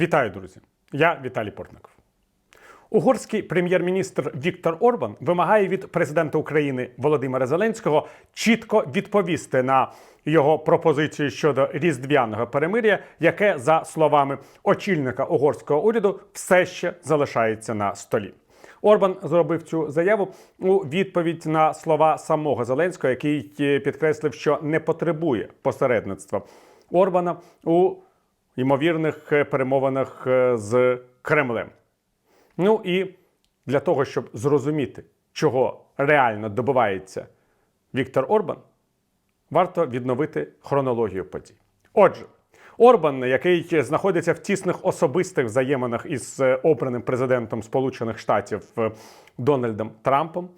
Вітаю, друзі! Я Віталій Портников. Угорський прем'єр-міністр Віктор Орбан вимагає від президента України Володимира Зеленського чітко відповісти на його пропозицію щодо різдвяного перемир'я, яке, за словами очільника угорського уряду, все ще залишається на столі. Орбан зробив цю заяву у відповідь на слова самого Зеленського, який е, підкреслив, що не потребує посередництва Орбана у ймовірних е, перемовинах е, з Кремлем. Ну і для того, щоб зрозуміти, чого реально добивається Віктор Орбан, варто відновити хронологію подій. Отже, Орбан, який знаходиться в тісних особистих взаєминах із е, обраним президентом Сполучених Штатів Дональдом Трампом,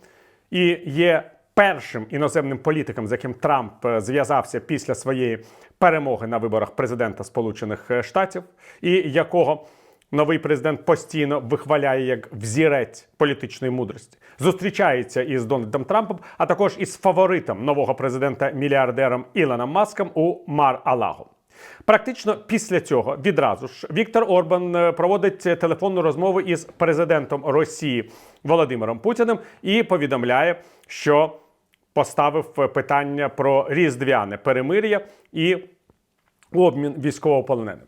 і є першим іноземним політиком, з яким Трамп зв'язався після своєї перемоги на виборах президента Сполучених е, Штатів, і якого новий президент постійно вихваляє як взірець політичної мудрості, зустрічається із Дональдом Трампом, а також із фаворитом нового президента мільярдером Ілоном Маском у Мар-Алаго. Практично після цього відразу ж Віктор Орбан е, проводить телефонну розмову із президентом Росії Володимиром Путіним і повідомляє, що поставив питання про різдвяне перемир'я і обмін військовополоненим.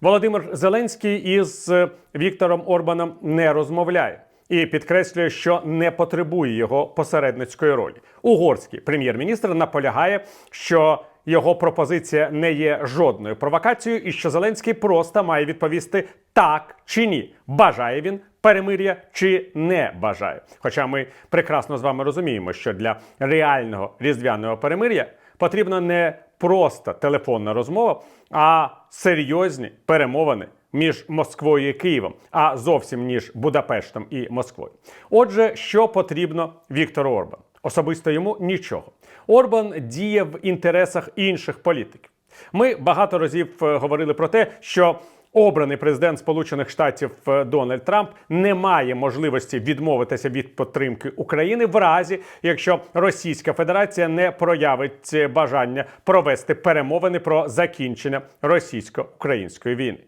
Володимир Зеленський із е, Віктором Орбаном не розмовляє і підкреслює, що не потребує його посередницької ролі. Угорський прем'єр-міністр наполягає, що його пропозиція не є жодною провокацією, і що Зеленський просто має відповісти так чи ні, бажає він перемир'я чи не бажає. Хоча ми прекрасно з вами розуміємо, що для реального різдвяного перемир'я потрібна не просто телефонна розмова, а серйозні перемовини між Москвою і Києвом, а зовсім ніж Будапештом і Москвою. Отже, що потрібно Віктору Орбану? Особисто йому нічого. Орбан діє в інтересах інших політиків. Ми багато разів е, говорили про те, що обраний президент Сполучених Штатів е, Дональд Трамп не має можливості відмовитися від підтримки України в разі, якщо Російська Федерація не проявить бажання провести перемовини про закінчення російсько-української війни.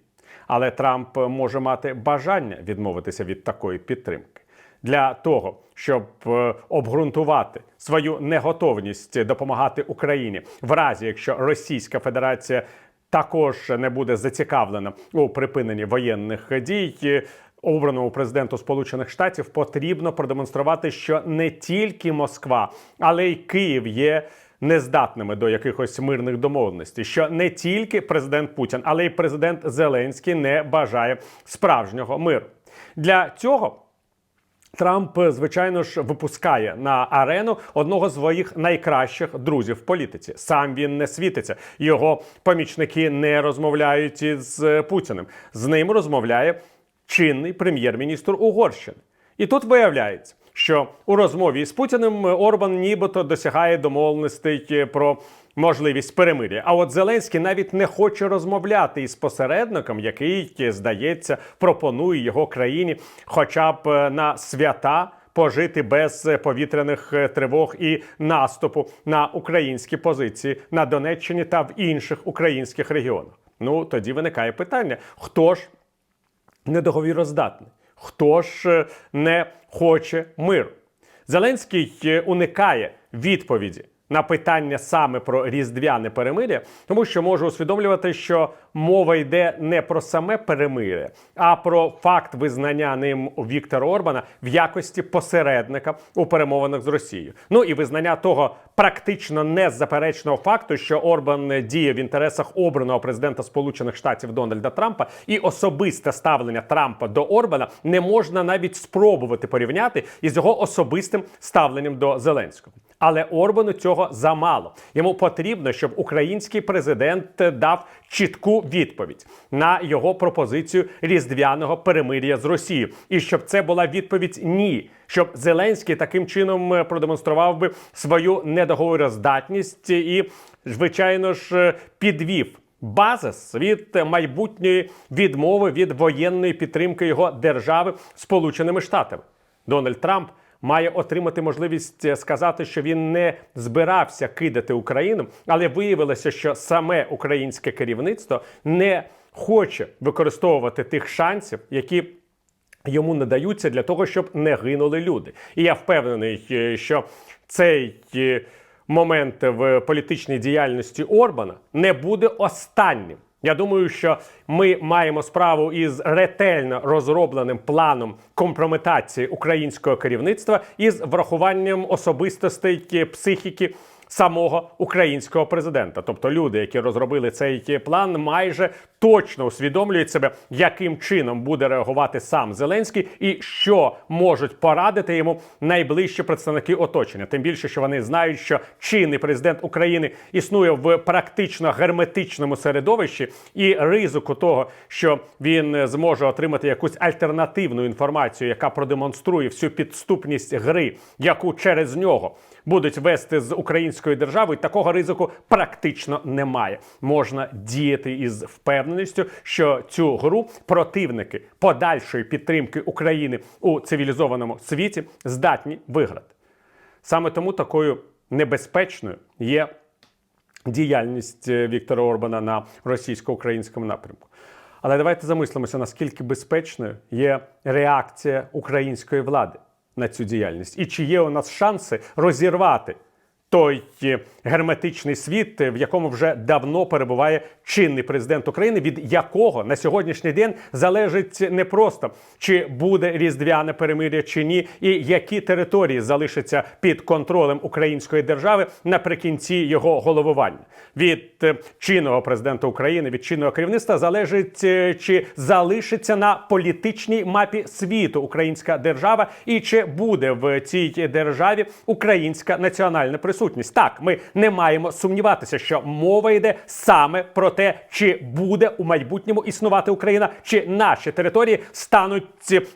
Але Трамп може мати бажання відмовитися від такої підтримки. Для того щоб е, обґрунтувати свою неготовність допомагати Україні в разі, якщо Російська Федерація також не буде зацікавлена у припиненні воєнних дій. Обраному президенту Сполучених Штатів потрібно продемонструвати, що не тільки Москва, але й Київ є нездатними до якихось мирних домовленостей. Що не тільки президент Путін, але й президент Зеленський не бажає справжнього миру. Для цього Трамп, звичайно ж, випускає на арену одного з своїх найкращих друзів в політиці. Сам він не світиться. Його помічники не розмовляють із Путіним. З ним розмовляє чинний прем'єр-міністр Угорщини. І тут виявляється, що у розмові з Путіним Орбан нібито досягає домовленостей про можливість перемир'я. А от Зеленський навіть не хоче розмовляти із посередником, який, здається, пропонує його країні, хоча б на свята. Пожити без повітряних тривог і наступу на українські позиції на Донеччині та в інших українських регіонах. Ну тоді виникає питання: хто ж недоговіроздатний? Хто ж е, не хоче миру? Зеленський е, уникає відповіді на питання саме про різдвяне перемир'я, тому що може усвідомлювати, що мова йде не про саме перемир'я, а про факт визнання ним Віктора Орбана в якості посередника у перемовинах з Росією. Ну і визнання того практично незаперечного факту, що Орбан діє в інтересах обраного президента Сполучених Штатів Дональда Трампа, і особисте ставлення Трампа до Орбана не можна навіть спробувати порівняти із його особистим ставленням до Зеленського. Але Орбану цього замало. Йому потрібно, щоб український президент дав чітку відповідь на його пропозицію різдвяного перемир'я з Росією, і щоб це була відповідь ні. Щоб Зеленський таким чином е, продемонстрував би свою недоговороздатність і, звичайно ж, е, підвів базис від майбутньої відмови від воєнної підтримки його держави Сполученими Штатами. Дональд Трамп має отримати можливість е, сказати, що він не збирався кидати Україну, але виявилося, що саме українське керівництво не хоче використовувати тих шансів, які йому надаються для того, щоб не гинули люди. І я впевнений, е, що цей е, момент в політичній діяльності Орбана не буде останнім. Я думаю, що ми маємо справу із ретельно розробленим планом компрометації українського керівництва із врахуванням особистостей психіки самого українського президента. Тобто люди, які розробили цей план, майже точно усвідомлюють себе, яким чином буде реагувати сам Зеленський і що можуть порадити йому найближчі представники оточення. Тим більше, що вони знають, що чинний президент України існує в практично герметичному середовищі, і ризику того, що він зможе отримати якусь альтернативну інформацію, яка продемонструє всю підступність гри, яку через нього будуть вести з українською державою, такого ризику практично немає. Можна діяти із впевненістю, що цю гру противники подальшої підтримки України у цивілізованому світі здатні виграти. Саме тому такою небезпечною є діяльність е, Віктора Орбана на російсько-українському напрямку. Але давайте замислимося, наскільки безпечною є реакція української влади на цю діяльність, і чи є у нас шанси розірвати той е, герметичний світ, е, в якому вже давно перебуває чинний президент України, від якого на сьогоднішній день залежить не просто чи буде різдвяне перемир'я чи ні, і які території залишаться під контролем української держави наприкінці його головування. Від е, чинного президента України, від чинного керівництва залежить чи залишиться на політичній мапі світу українська держава, і чи буде в цій державі українська національна присутність. Так, ми не маємо сумніватися, що мова йде саме про те, чи буде у майбутньому існувати Україна, чи наші території стануть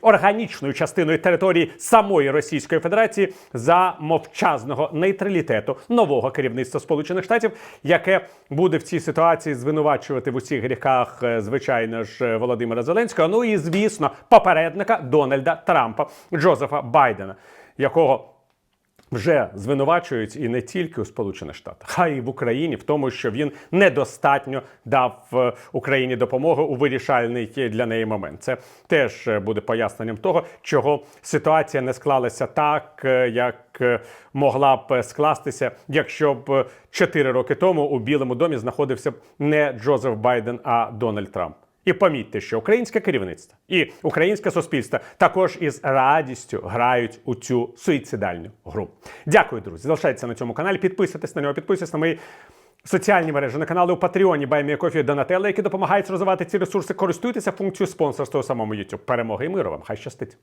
органічною частиною території самої Російської Федерації за мовчазного нейтралітету нового керівництва Сполучених Штатів, яке буде в цій ситуації звинувачувати в усіх гріхах, е, звичайно ж, е, Володимира Зеленського. Ну і звісно, попередника Дональда Трампа Джозефа Байдена, якого вже звинувачують і не тільки у Сполучених Штатах, а й в Україні в тому, що він недостатньо дав е, Україні допомогу у вирішальний для неї момент. Це теж е, буде поясненням того, чого ситуація не склалася так, е, як могла б скластися, якщо б 4 роки тому у Білому домі знаходився не Джозеф Байден, а Дональд Трамп. І помітьте, що українське керівництво і українське суспільство також із радістю грають у цю суїцидальну гру. Дякую, друзі. Залишайтеся на цьому каналі. Підписуйтесь на нього, підписуйтесь на мої соціальні мережі, на канали у Патреоні, Байміякофі Донателла, які допомагають розвивати ці ресурси. Користуйтеся функцією спонсорства у самому YouTube. Перемоги і миру вам. Хай щастить!